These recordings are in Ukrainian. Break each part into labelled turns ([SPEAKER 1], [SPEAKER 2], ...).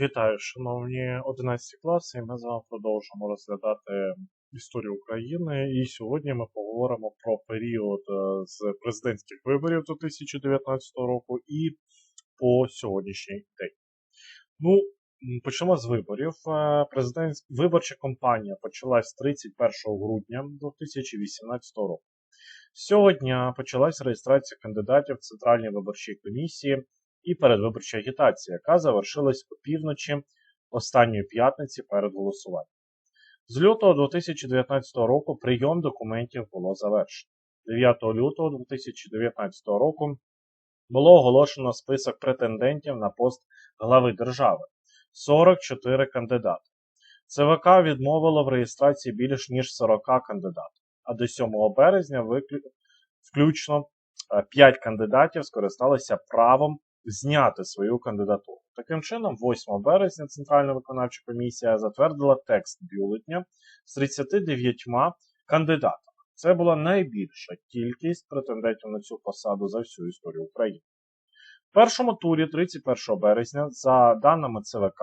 [SPEAKER 1] Вітаю, шановні 11 класи. Ми з вами продовжимо розглядати історію України. І сьогодні ми поговоримо про період е, з президентських виборів 2019 року і по сьогоднішній день. Ну, почнемо з виборів. Е, Президентська виборча кампанія почалась 31 грудня 2018 року. Сьогодні почалась реєстрація кандидатів в Центральній виборчій комісії і передвиборча агітація, яка завершилась опівночі останньої п'ятниці перед голосуванням. З лютого 2019 року прийом документів було завершено. 9 лютого 2019 року було оголошено список претендентів на пост глави держави 44 кандидати. ЦВК відмовило в реєстрації більш ніж 40 кандидатів, а до 7 березня виклю- включно 5 кандидатів скористалися правом зняти свою кандидатуру. Таким чином, 8 березня Центральна виконавча комісія затвердила текст бюлетня з 39 кандидатами. Це була найбільша кількість претендентів на цю посаду за всю історію України. В першому турі 31 березня, за даними ЦВК,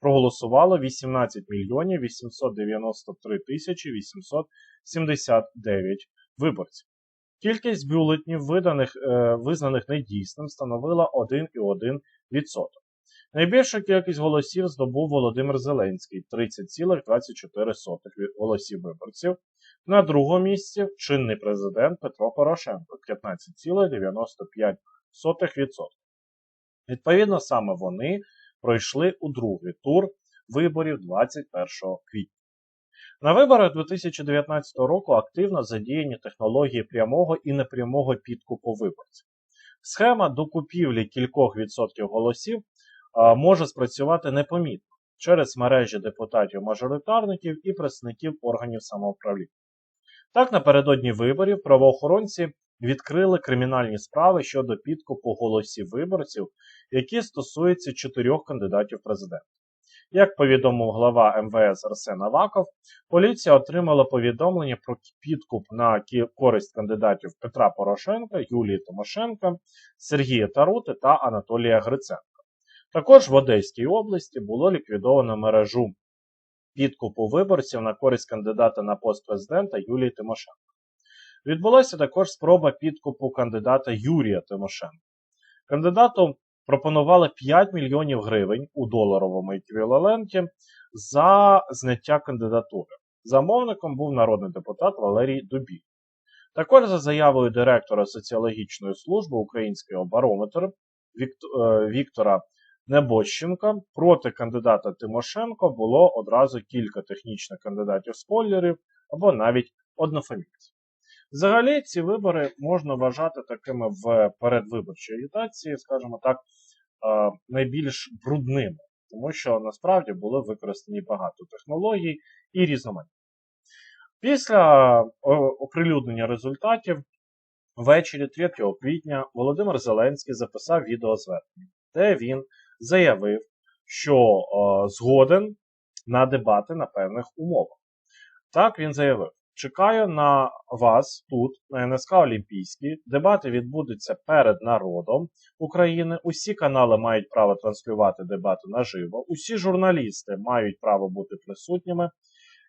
[SPEAKER 1] проголосувало 18 мільйонів 893 тисячі 879 виборців. Кількість бюлетнів, виданих, е, визнаних недійсним, становила 1,1%. Найбільшу кількість голосів здобув Володимир Зеленський 30,24 від- голосів виборців. На другому місці чинний президент Петро Порошенко 15,95%. Відповідно, саме вони пройшли у другий тур виборів 21 квітня. На виборах 2019 року активно задіяні технології прямого і непрямого підкупу виборців. Схема докупівлі кількох відсотків голосів може спрацювати непомітно через мережі депутатів-мажоритарників і представників органів самоуправління. Так, напередодні виборів правоохоронці відкрили кримінальні справи щодо підкупу голосів виборців, які стосуються чотирьох кандидатів в президенти. Як повідомив глава МВС Арсен Аваков, поліція отримала повідомлення про підкуп на користь кандидатів Петра Порошенка, Юлії Тимошенка, Сергія Тарути та Анатолія Гриценка. Також в Одеській області було ліквідовано мережу підкупу виборців на користь кандидата на пост президента Юлії Тимошенко. Відбулася також спроба підкупу кандидата Юрія Тимошенка. Кандидату пропонували 5 мільйонів гривень у доларовому еквіваленті за зняття кандидатури. Замовником був народний депутат Валерій Дубій. Також за заявою директора соціологічної служби українського барометр е, Віктора Небощенка проти кандидата Тимошенко було одразу кілька технічних кандидатів-спойлерів або навіть однофамільців. Взагалі, ці вибори можна вважати такими в передвиборчій агітації, скажімо так, найбільш брудними, тому що насправді були використані багато технологій і різноманітних. Після оприлюднення результатів ввечері 3 квітня Володимир Зеленський записав відеозвернення, де він заявив, що згоден на дебати на певних умовах. Так він заявив: чекаю на вас тут, на НСК Олімпійській. Дебати відбудуться перед народом України. Усі канали мають право транслювати дебати наживо. Усі журналісти мають право бути присутніми.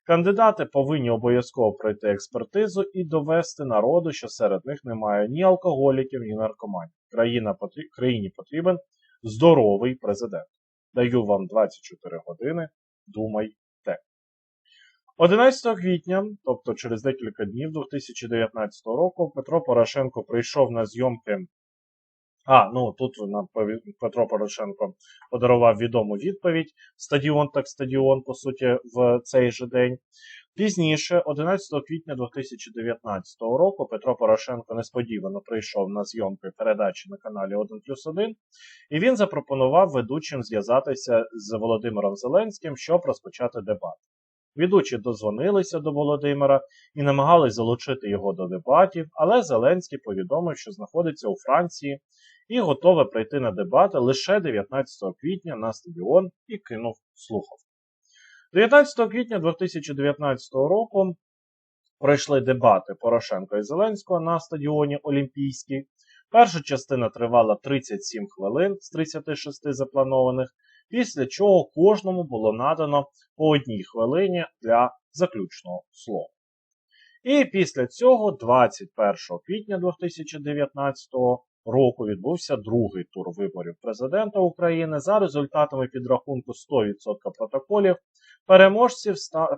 [SPEAKER 1] Кандидати повинні обов'язково пройти експертизу і довести народу, що серед них немає ні алкоголіків, ні наркоманів. Країна потрі... Країні потрібен здоровий президент. Даю вам 24 години. Думайте. 11 квітня, тобто через декілька днів 2019 року, Петро Порошенко прийшов на зйомки. А, ну тут нам Петро Порошенко подарував відому відповідь. Стадіон так стадіон, по суті, в цей же день. Пізніше, 11 квітня 2019 року, Петро Порошенко несподівано прийшов на зйомки передачі на каналі 1 плюс 1, і він запропонував ведучим зв'язатися з Володимиром Зеленським, щоб розпочати дебат. Ведучі дозвонилися до Володимира і намагались залучити його до дебатів, але Зеленський повідомив, що знаходиться у Франції і готовий прийти на дебати лише 19 квітня на стадіон і кинув слухав. 19 квітня 2019 року пройшли дебати Порошенка і Зеленського на стадіоні Олімпійський. Перша частина тривала 37 хвилин з 36 запланованих, після чого кожному було надано по одній хвилині для заключного слова. І після цього, 21 квітня 2019 року, відбувся другий тур виборів президента України. За результатами підрахунку 100% протоколів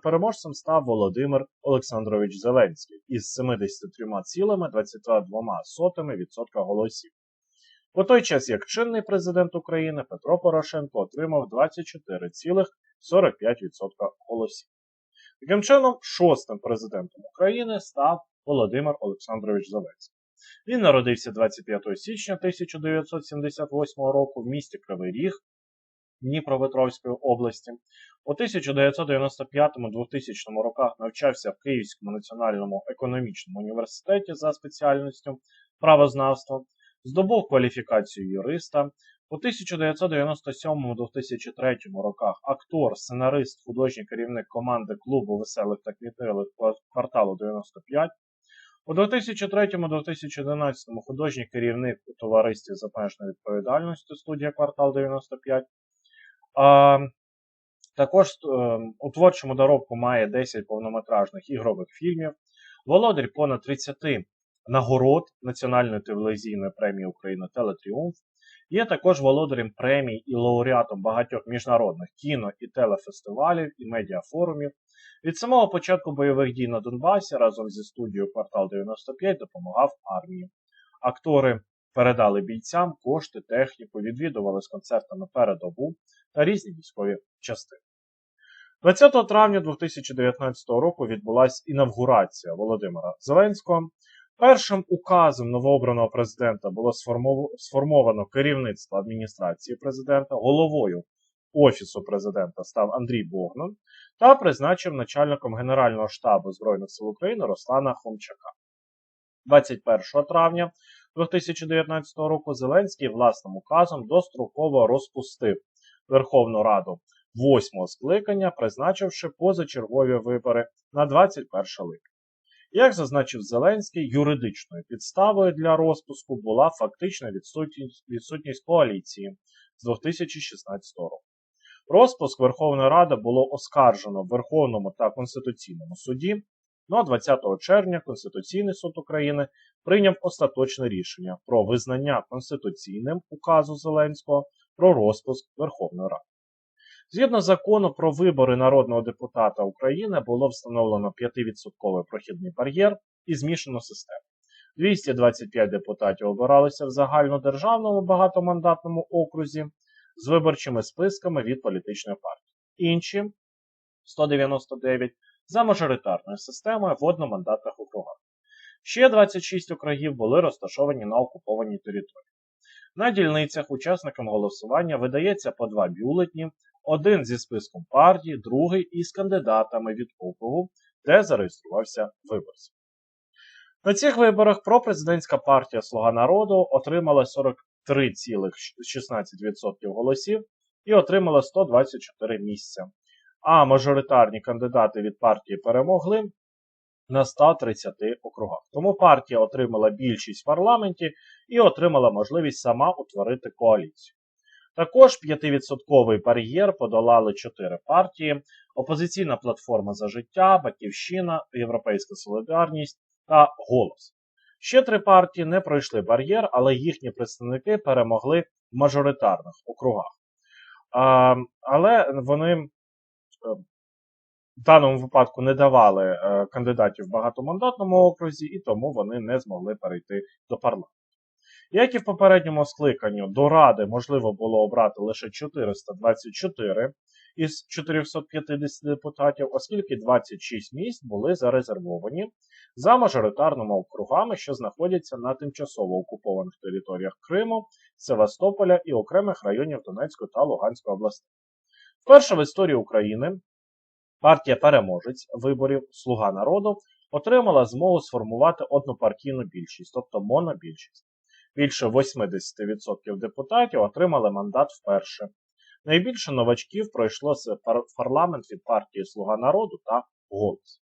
[SPEAKER 1] переможцем став Володимир Олександрович Зеленський із 73,22% голосів. У той час як чинний президент України Петро Порошенко отримав 24,45% голосів. Таким чином, шостим президентом України став Володимир Олександрович Зеленський. Він народився 25 січня 1978 року в місті Кривий Ріг Дніпропетровської області. У 1995-2000 роках навчався в Київському національному економічному університеті за спеціальністю правознавства, здобув кваліфікацію юриста. У 1997-2003 роках актор, сценарист, художній керівник команди клубу веселих та квітливих кварталу 95. У 2003-2011 художній керівник у товаристві з обмеженою відповідальністю студія Квартал 95. А, також е, у творчому доробку має 10 повнометражних ігрових фільмів, володар понад 30 нагород Національної телевізійної премії України Телетріумф. Є також володарем премій і лауреатом багатьох міжнародних кіно і телефестивалів і медіафорумів. Від самого початку бойових дій на Донбасі разом зі студією Квартал 95 допомагав армії. Актори передали бійцям кошти, техніку, відвідували з концертами передобу та різні військові частини. 20 травня 2019 року відбулася інавгурація Володимира Зеленського. Першим указом новообраного президента було сформовано керівництво адміністрації президента, головою Офісу президента став Андрій Богдан та призначив начальником Генерального штабу Збройних сил України Руслана Хомчака. 21 травня 2019 року Зеленський власним указом достроково розпустив Верховну Раду восьмого скликання, призначивши позачергові вибори на 21 липня. Як зазначив Зеленський, юридичною підставою для розпуску була фактична відсутність, відсутність коаліції з 2016 року. Розпуск Верховної Ради було оскаржено в Верховному та Конституційному суді. Ну а 20 червня Конституційний суд України прийняв остаточне рішення про визнання конституційним указу Зеленського про розпуск Верховної Ради. Згідно закону про вибори народного депутата України було встановлено 5% прохідний бар'єр і змішану систему. 225 депутатів обиралися в загальнодержавному багатомандатному окрузі з виборчими списками від політичної партії. Інші 199 за мажоритарною системою в одномандатних округах. Ще 26 округів були розташовані на окупованій території. На дільницях учасникам голосування видається по два бюлетні, один зі списком партії, другий із кандидатами від округу, де зареєструвався виборцем. На цих виборах пропрезидентська партія Слуга народу отримала 43,16% голосів і отримала 124 місця. А мажоритарні кандидати від партії перемогли на 130 округах. Тому партія отримала більшість в парламенті і отримала можливість сама утворити коаліцію. Також 5% бар'єр подолали 4 партії: Опозиційна платформа за життя, Батьківщина, Європейська Солідарність та Голос. Ще три партії не пройшли бар'єр, але їхні представники перемогли в мажоритарних округах. А, але вони е, в даному випадку не давали е, кандидатів в багатомандатному окрузі, і тому вони не змогли перейти до парламенту. Як і в попередньому скликанню, до Ради можливо було обрати лише 424 із 450 депутатів, оскільки 26 місць були зарезервовані за мажоритарними округами, що знаходяться на тимчасово окупованих територіях Криму, Севастополя і окремих районів Донецької та Луганської областей. Вперше в історії України партія переможець виборів Слуга народу отримала змогу сформувати однопартійну більшість, тобто монобільшість. Більше 80% депутатів отримали мандат вперше. Найбільше новачків пройшло з парламент від партії Слуга народу та Голос.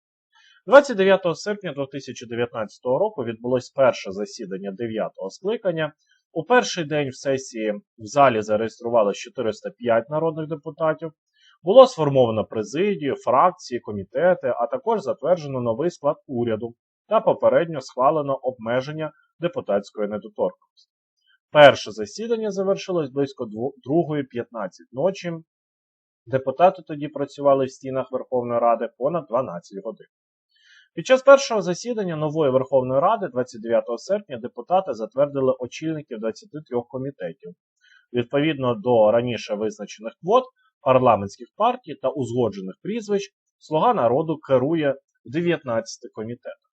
[SPEAKER 1] 29 серпня 2019 року відбулось перше засідання 9-го скликання У перший день в сесії в залі зареєстрували 405 народних депутатів. Було сформовано президію, фракції, комітети, а також затверджено новий склад уряду та попередньо схвалено обмеження депутатської недоторканності. Перше засідання завершилось близько 2.15 ночі. Депутати тоді працювали в стінах Верховної Ради понад 12 годин. Під час першого засідання нової Верховної Ради 29 серпня депутати затвердили очільників 23 комітетів. Відповідно до раніше визначених квот парламентських партій та узгоджених прізвищ, Слуга народу керує в 19 комітетах.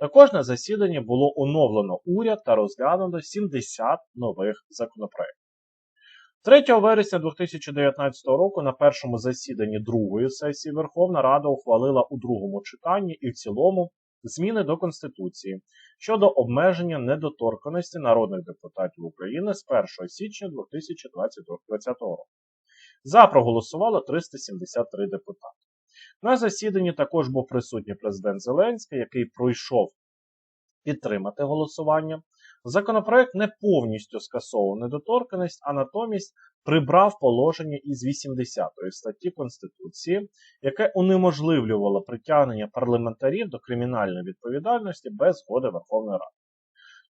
[SPEAKER 1] Також на засіданні було оновлено уряд та розглянуто 70 нових законопроєктів. 3 вересня 2019 року на першому засіданні другої сесії Верховна Рада ухвалила у другому читанні і в цілому зміни до Конституції щодо обмеження недоторканості народних депутатів України з 1 січня 2020 року. За проголосувало 373 депутати. На засіданні також був присутній президент Зеленський, який пройшов підтримати голосування. Законопроект не повністю скасовував недоторканість, а натомість прибрав положення із 80-ї статті Конституції, яке унеможливлювало притягнення парламентарів до кримінальної відповідальності без згоди Верховної Ради.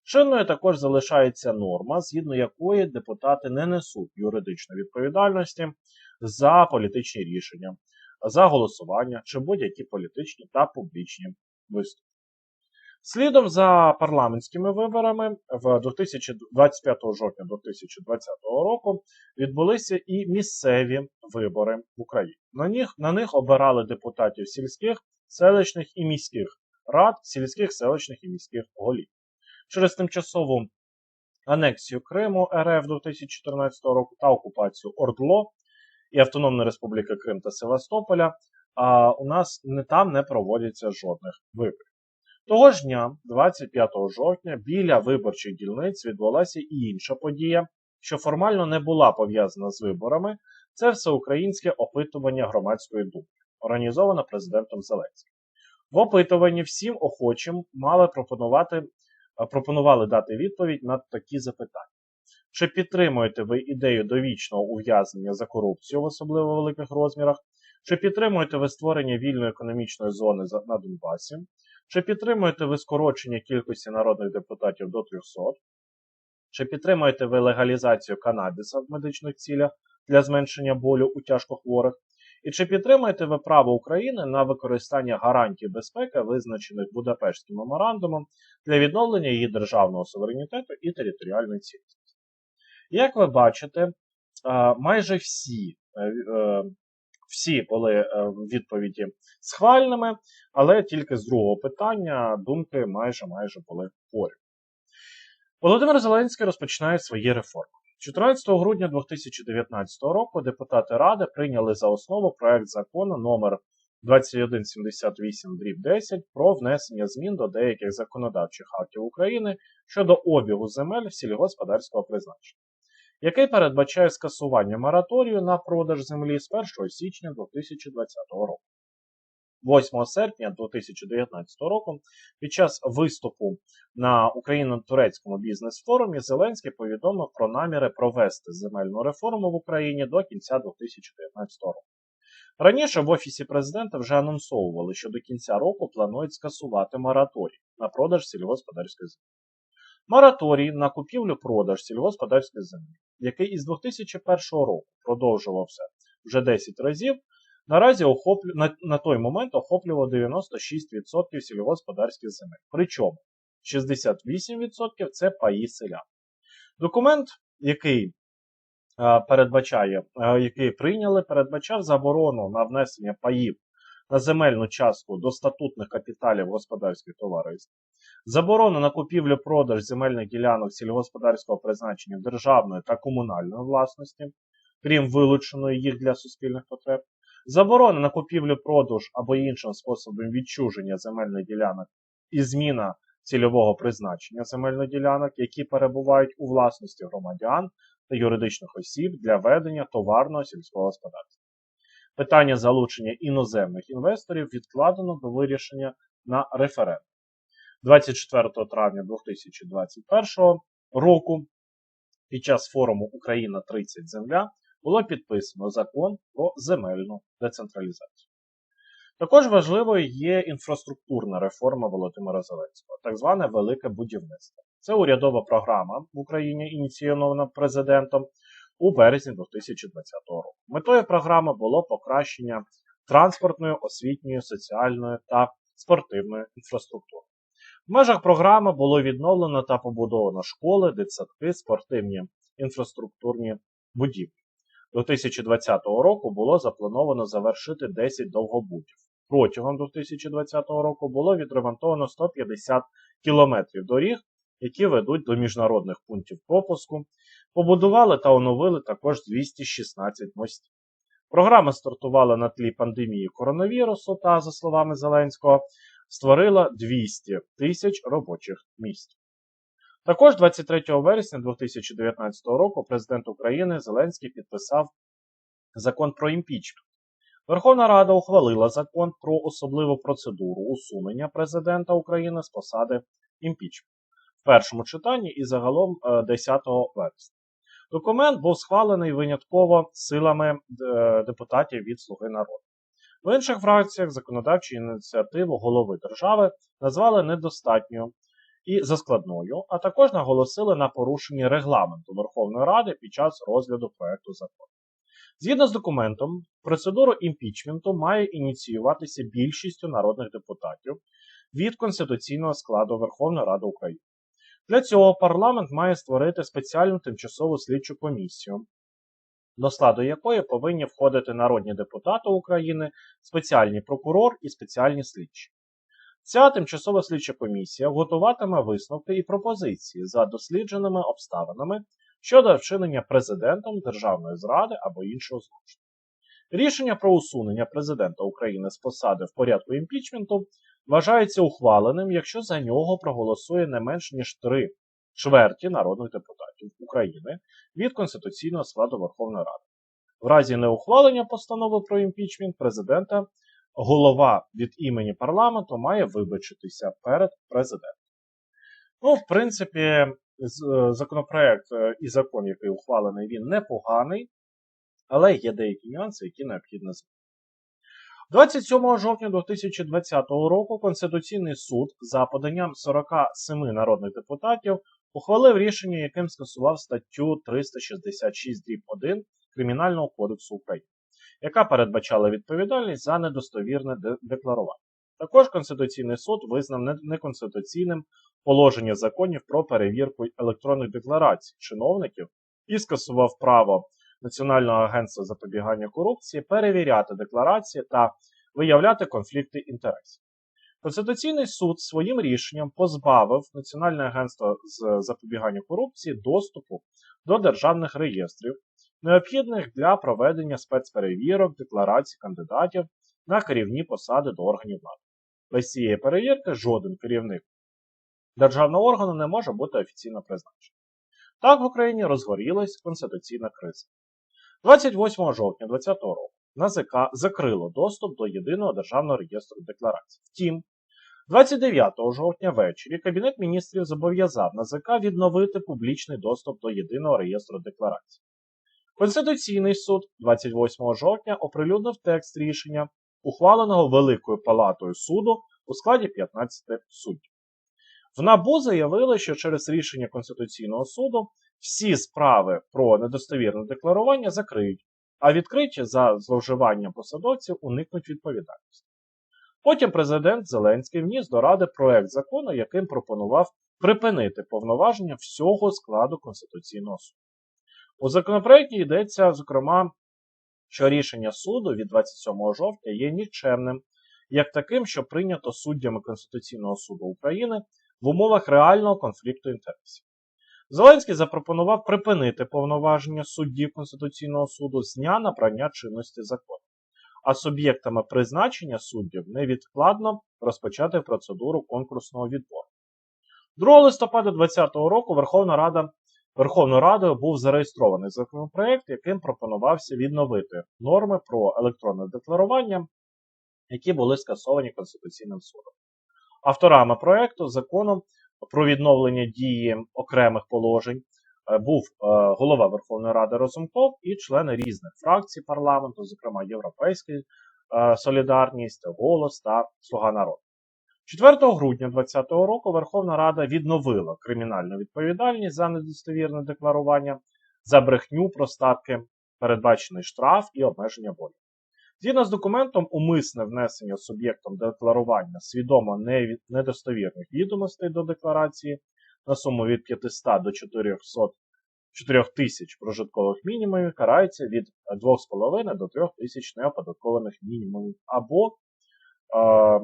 [SPEAKER 1] Чинною також залишається норма, згідно якої депутати не несуть юридичної відповідальності за політичні рішення, за голосування чи будь-які політичні та публічні виступи. Слідом за парламентськими виборами в 2025 жовтня 2020 року відбулися і місцеві вибори в Україні. На них, на них обирали депутатів сільських, селищних і міських рад, сільських, селищних і міських голів. Через тимчасову анексію Криму РФ 2014 року та окупацію Ордло і Автономної Республіки Крим та Севастополя, а у нас не там не проводяться жодних виборів. Того ж дня, 25 жовтня, біля виборчих дільниць відбулася і інша подія, що формально не була пов'язана з виборами. Це всеукраїнське опитування громадської думки, організоване президентом Зеленським. В опитуванні всім охочим мали пропонувати, пропонували дати відповідь на такі запитання. Чи підтримуєте ви ідею довічного ув'язнення за корупцію в особливо великих розмірах? Чи підтримуєте ви створення вільної економічної зони на Донбасі? Чи підтримуєте ви скорочення кількості народних депутатів до 300? Чи підтримуєте ви легалізацію канабіса в медичних цілях для зменшення болю у тяжкохворих? І чи підтримуєте ви право України на використання гарантій безпеки, визначених Будапештським меморандумом, для відновлення її державного суверенітету і територіальної цілісності? Як ви бачите, майже всі всі були е, відповіді схвальними, але тільки з другого питання думки майже майже були поряд. Володимир Зеленський розпочинає свої реформи. 14 грудня 2019 року депутати Ради прийняли за основу проект закону номер 2178 10 про внесення змін до деяких законодавчих актів України щодо обігу земель сільгосподарського призначення який передбачає скасування мораторію на продаж землі з 1 січня 2020 року. 8 серпня 2019 року під час виступу на Україно-турецькому бізнес-форумі Зеленський повідомив про наміри провести земельну реформу в Україні до кінця 2019 року. Раніше в Офісі президента вже анонсовували, що до кінця року планують скасувати мораторій на продаж сільгосподарської землі. Мораторій на купівлю-продаж сільгосподарської землі, який із 2001 року продовжувався вже 10 разів, наразі охоплю... на... на той момент охоплював 96% сільгосподарських земель. Причому 68% це паї селян. Документ, який передбачає, який прийняли, передбачав заборону на внесення паїв на земельну частку до статутних капіталів господарських товариств, заборону на купівлю-продаж земельних ділянок сільгосподарського призначення державної та комунальної власності, крім вилученої їх для суспільних потреб, заборона на купівлю-продаж або іншим способом відчуження земельних ділянок і зміна цільового призначення земельних ділянок, які перебувають у власності громадян та юридичних осіб для ведення товарного сільського господарства. Питання залучення іноземних інвесторів відкладено до вирішення на референдум. 24 травня 2021 року під час форуму Україна 30 Земля було підписано закон про земельну децентралізацію. Також важливою є інфраструктурна реформа Володимира Зеленського, так зване Велике будівництво. Це урядова програма в Україні, ініційована президентом у березні 2020 року. Метою програми було покращення транспортної, освітньої, соціальної та спортивної інфраструктури. В межах програми було відновлено та побудовано школи, дитсадки, спортивні інфраструктурні будівлі. До 2020 року було заплановано завершити 10 довгобудів. Протягом 2020 року було відремонтовано 150 кілометрів доріг, які ведуть до міжнародних пунктів пропуску. Побудували та оновили також 216 мостів. Програма стартувала на тлі пандемії коронавірусу та, за словами Зеленського, створила 200 тисяч робочих місць. Також 23 вересня 2019 року президент України Зеленський підписав закон про імпічмент. Верховна Рада ухвалила закон про особливу процедуру усунення президента України з посади імпічмент в першому читанні і загалом е, 10 вересня. Документ був схвалений винятково силами е, депутатів від Слуги народу. В інших фракціях законодавчу ініціативу голови держави назвали недостатньою і заскладною, а також наголосили на порушенні регламенту Верховної Ради під час розгляду проекту закону. Згідно з документом, процедуру імпічменту має ініціюватися більшістю народних депутатів від конституційного складу Верховної Ради України. Для цього парламент має створити спеціальну тимчасову слідчу комісію, до складу якої повинні входити народні депутати України, спеціальний прокурор і спеціальні слідчі. Ця тимчасова слідча комісія готуватиме висновки і пропозиції за дослідженими обставинами щодо вчинення президентом державної зради або іншого злочину. Рішення про усунення президента України з посади в порядку імпічменту вважається ухваленим, якщо за нього проголосує не менш ніж три чверті народних депутатів України від Конституційного складу Верховної Ради. В разі неухвалення постанови про імпічмент президента голова від імені парламенту має вибачитися перед президентом. Ну, в принципі, законопроект і закон, який ухвалений, він непоганий, але є деякі нюанси, які необхідно змінити. 27 жовтня 2020 року Конституційний суд за поданням 47 народних депутатів ухвалив рішення, яким скасував статтю 366 1 Кримінального кодексу України, яка передбачала відповідальність за недостовірне декларування. Також Конституційний суд визнав неконституційним положення законів про перевірку електронних декларацій чиновників і скасував право Національного агентства запобігання корупції перевіряти декларації та виявляти конфлікти інтересів. Конституційний суд своїм рішенням позбавив Національне агентство з запобігання корупції доступу до державних реєстрів, необхідних для проведення спецперевірок декларацій кандидатів на керівні посади до органів влади. Без цієї перевірки жоден керівник державного органу не може бути офіційно призначений. Так в Україні розгорілась конституційна криза. 28 жовтня 2020 року НАЗК закрило доступ до єдиного державного реєстру декларацій. Втім, 29 жовтня ввечері Кабінет міністрів зобов'язав НАЗК відновити публічний доступ до єдиного реєстру декларацій. Конституційний суд 28 жовтня оприлюднив текст рішення, ухваленого Великою палатою суду у складі 15 суддів. В НАБУ заявили, що через рішення Конституційного суду всі справи про недостовірне декларування закриють, а відкриті за зловживання посадовців уникнуть відповідальності. Потім президент Зеленський вніс до Ради проект закону, яким пропонував припинити повноваження всього складу Конституційного суду. У законопроекті йдеться, зокрема, що рішення суду від 27 жовтня є нікчемним, як таким, що прийнято суддями Конституційного суду України в умовах реального конфлікту інтересів. Зеленський запропонував припинити повноваження суддів Конституційного суду з дня набрання чинності закону, а суб'єктами призначення суддів невідкладно розпочати процедуру конкурсного відбору. 2 листопада 2020 року Верховна Рада Верховною Радою був зареєстрований законопроект, яким пропонувався відновити норми про електронне декларування, які були скасовані Конституційним судом. Авторами проекту закону про відновлення дії окремих положень був е, голова Верховної Ради Разумков і члени різних фракцій парламенту, зокрема Європейський е, Солідарність, Голос та Слуга народу. 4 грудня 2020 року Верховна Рада відновила кримінальну відповідальність за недостовірне декларування, за брехню про статки, передбачений штраф і обмеження волі. Згідно з документом, умисне внесення суб'єктом декларування свідомо недостовірних відомостей до декларації на суму від 500 до 400 4 тисяч прожиткових мінімумів карається від 2,5 до 3 тисяч неоподаткованих мінімумів або е,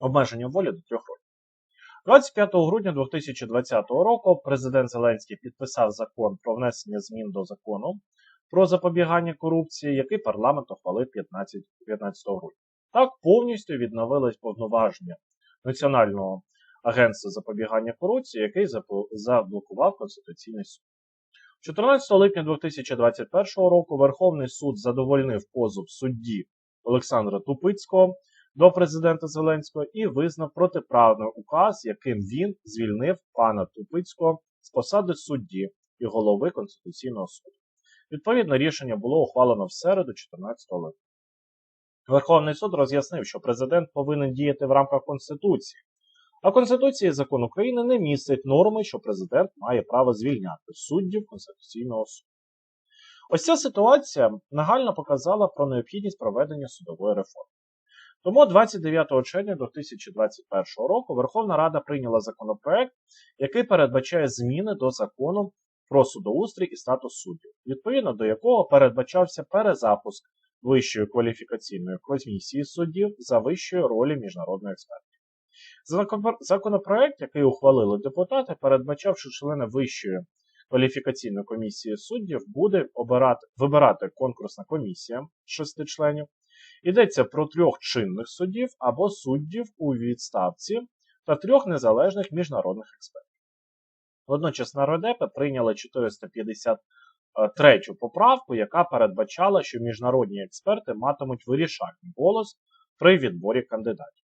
[SPEAKER 1] обмеження волі до 3 років. 25 грудня 2020 року президент Зеленський підписав закон про внесення змін до закону про запобігання корупції, який парламент ухвалив 15, 15 грудня. Так повністю відновились повноваження Національного агентства запобігання корупції, який заблокував Конституційний суд. 14 липня 2021 року Верховний суд задовольнив позов судді Олександра Тупицького до президента Зеленського і визнав протиправний указ, яким він звільнив пана Тупицького з посади судді і голови Конституційного суду. Відповідне рішення було ухвалено в середу, 14 липня. Верховний суд роз'яснив, що президент повинен діяти в рамках Конституції, а Конституція і закон України не містить норми, що президент має право звільняти суддів Конституційного суду. Ось ця ситуація нагально показала про необхідність проведення судової реформи. Тому 29 червня 2021 року Верховна Рада прийняла законопроект, який передбачає зміни до закону про судоустрій і статус суддів, відповідно до якого передбачався перезапуск Вищої кваліфікаційної комісії суддів за вищої ролі міжнародних експертів. Закон- Законопроект, який ухвалили депутати, передбачав, що члени Вищої кваліфікаційної комісії суддів буде обирати, вибирати конкурсна комісія шести членів. Йдеться про трьох чинних суддів або суддів у відставці та трьох незалежних міжнародних експертів. Водночас нардепи прийняли 453 поправку, яка передбачала, що міжнародні експерти матимуть вирішальний голос при відборі кандидатів.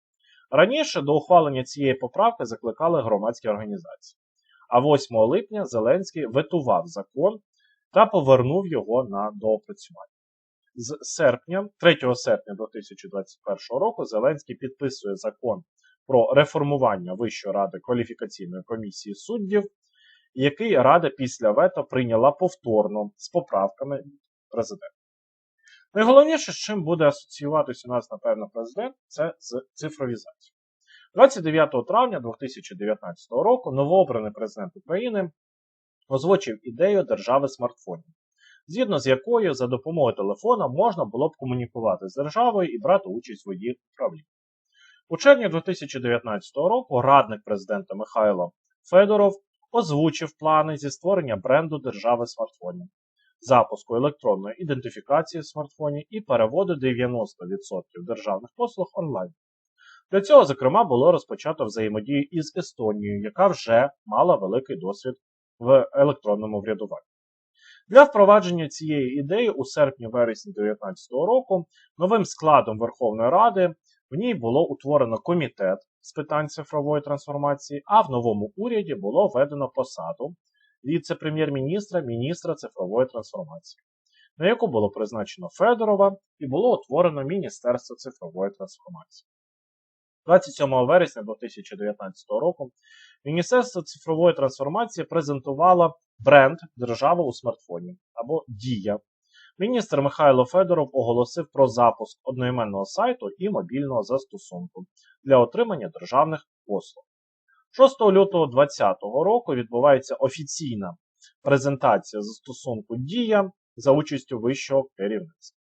[SPEAKER 1] Раніше до ухвалення цієї поправки закликали громадські організації. А 8 липня Зеленський ветував закон та повернув його на доопрацювання. З серпня, 3 серпня 2021 року Зеленський підписує закон про реформування Вищої ради кваліфікаційної комісії суддів, який Рада після вето прийняла повторно з поправками президента. Найголовніше, з чим буде асоціюватися у нас, напевно, президент, це з цифровізацією. 29 травня 2019 року новообраний президент України озвучив ідею держави смартфонів, згідно з якою за допомогою телефона можна було б комунікувати з державою і брати участь в її управлінні. У червні 2019 року радник президента Михайло Федоров озвучив плани зі створення бренду держави смартфонів, запуску електронної ідентифікації в смартфоні і переводу 90% державних послуг онлайн. Для цього, зокрема, було розпочато взаємодію із Естонією, яка вже мала великий досвід в електронному врядуванні. Для впровадження цієї ідеї у серпні-вересні 2019 року новим складом Верховної Ради в ній було утворено комітет з питань цифрової трансформації, а в новому уряді було введено посаду віце-прем'єр-міністра міністра цифрової трансформації, на яку було призначено Федорова і було утворено Міністерство цифрової трансформації. 27 вересня 2019 року Міністерство цифрової трансформації презентувало бренд Держава у смартфоні або Дія. Міністр Михайло Федоров оголосив про запуск одноіменного сайту і мобільного застосунку для отримання державних послуг. 6 лютого 2020 року відбувається офіційна презентація застосунку Дія за участю вищого керівництва.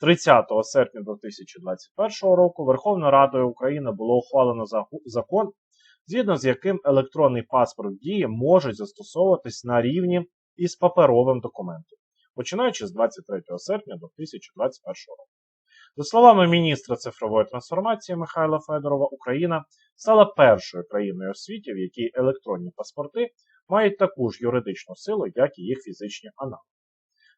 [SPEAKER 1] 30 серпня 2021 року Верховною Радою України було ухвалено закон, згідно з яким електронний паспорт дії може застосовуватись на рівні із паперовим документом, починаючи з 23 серпня 2021 року. За словами міністра цифрової трансформації Михайла Федорова, Україна стала першою країною у світі, в якій електронні паспорти мають таку ж юридичну силу, як і їх фізичні аналоги.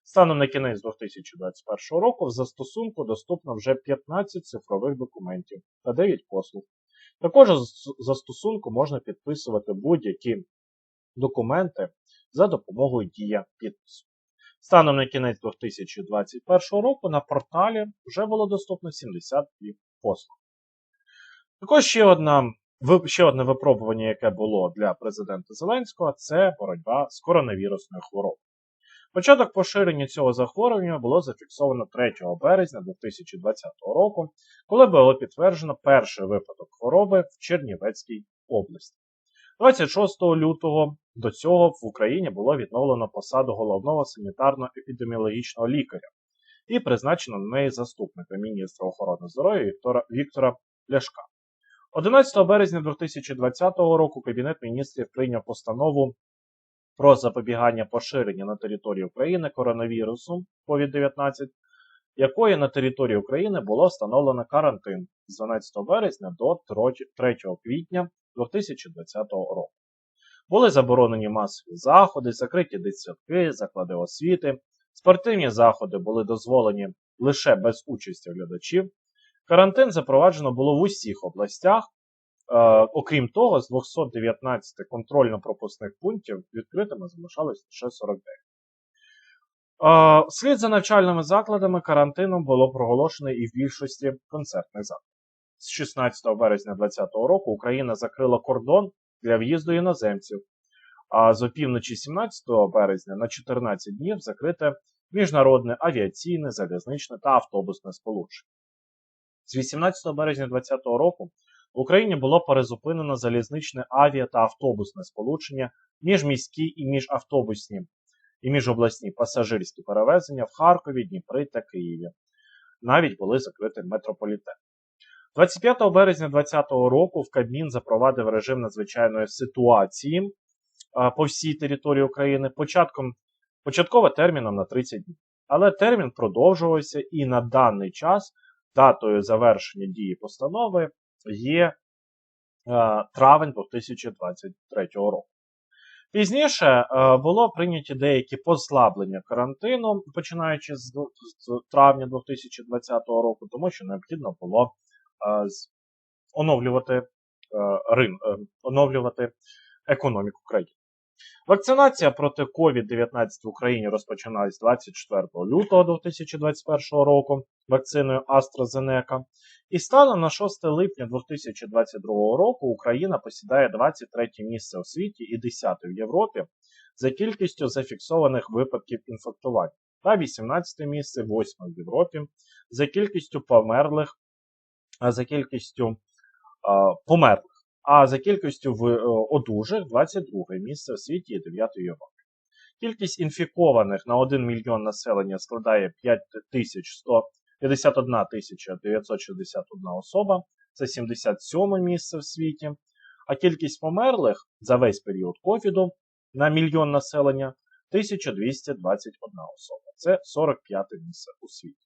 [SPEAKER 1] Станом на кінець 2021 року в застосунку доступно вже 15 цифрових документів та 9 послуг. Також застосунку можна підписувати будь-які документи за допомогою дія підпису. Станом на кінець 2021 року на порталі вже було доступно 72 послуги. Також ще, одна, ще одне випробування, яке було для президента Зеленського, це боротьба з коронавірусною хворобою. Початок поширення цього захворювання було зафіксовано 3 березня 2020 року, коли було підтверджено перший випадок хвороби в Чернівецькій області. 26 лютого до цього в Україні було відновлено посаду головного санітарно-епідеміологічного лікаря і призначено на неї заступника міністра охорони здоров'я Віктора, Віктора Ляшка. 11 березня 2020 року Кабінет міністрів прийняв постанову про запобігання поширення на території України коронавірусу COVID-19, якої на території України було встановлено карантин з 12 березня до 3 квітня 2020 року. Були заборонені масові заходи, закриті дитсадки, заклади освіти, спортивні заходи були дозволені лише без участі глядачів. Карантин запроваджено було в усіх областях. Е, окрім того, з 219 контрольно-пропускних пунктів відкритими залишалось лише 49. Е, слід за навчальними закладами карантином було проголошено і в більшості концертних закладів. З 16 березня 2020 року Україна закрила кордон для в'їзду іноземців, а з опівночі 17 березня на 14 днів закрите міжнародне авіаційне, залізничне та автобусне сполучення. З 18 березня 2020 року в Україні було перезупинено залізничне авіа та автобусне сполучення, міжміські і міжавтобусні і міжобласні пасажирські перевезення в Харкові, Дніпрі та Києві. Навіть були закриті метрополітен. 25 березня 2020 року в Кабмін запровадив режим надзвичайної ситуації по всій території України початком, початково терміном на 30 днів. Але термін продовжувався і на даний час датою завершення дії постанови є травень 2023 року. Пізніше було прийняті деякі послаблення карантину, починаючи з травня 2020 року, тому що необхідно було оновлювати рин, е, оновлювати економіку країни. Вакцинація проти COVID-19 в Україні розпочиналась 24 лютого 2021 року вакциною AstraZeneca. І станом на 6 липня 2022 року Україна посідає 23 місце у світі і 10 в Європі за кількістю зафіксованих випадків інфектування та 18 місце 8 в Європі за кількістю померлих за кількістю померлих, а за кількістю в е, одужих 22 місце в світі і 9 Європі. Кількість інфікованих на 1 мільйон населення складає 5151 961 особа, це 77 місце в світі. А кількість померлих за весь період ковіду на мільйон населення 1221 особа. Це 45 місце у світі.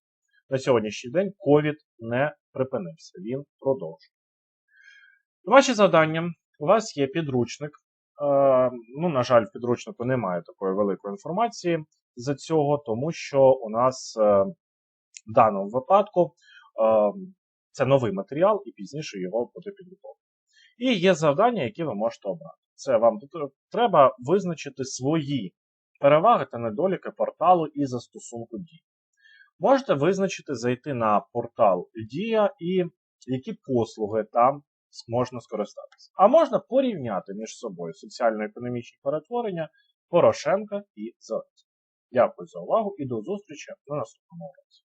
[SPEAKER 1] На сьогоднішній день ковід не припинився, він продовжує. Ваші завдання. У вас є підручник. Е, ну, На жаль, в підручнику немає такої великої інформації за цього, тому що у нас е, в даному випадку е, це новий матеріал, і пізніше його буде підготовлено. І є завдання, які ви можете обрати. Це вам треба визначити свої переваги та недоліки порталу і застосунку дій. Можете визначити, зайти на портал Дія і які послуги там можна скористатися. А можна порівняти між собою соціально-економічні перетворення Порошенка і Зеленського. Дякую за увагу і до зустрічі на наступному уроці.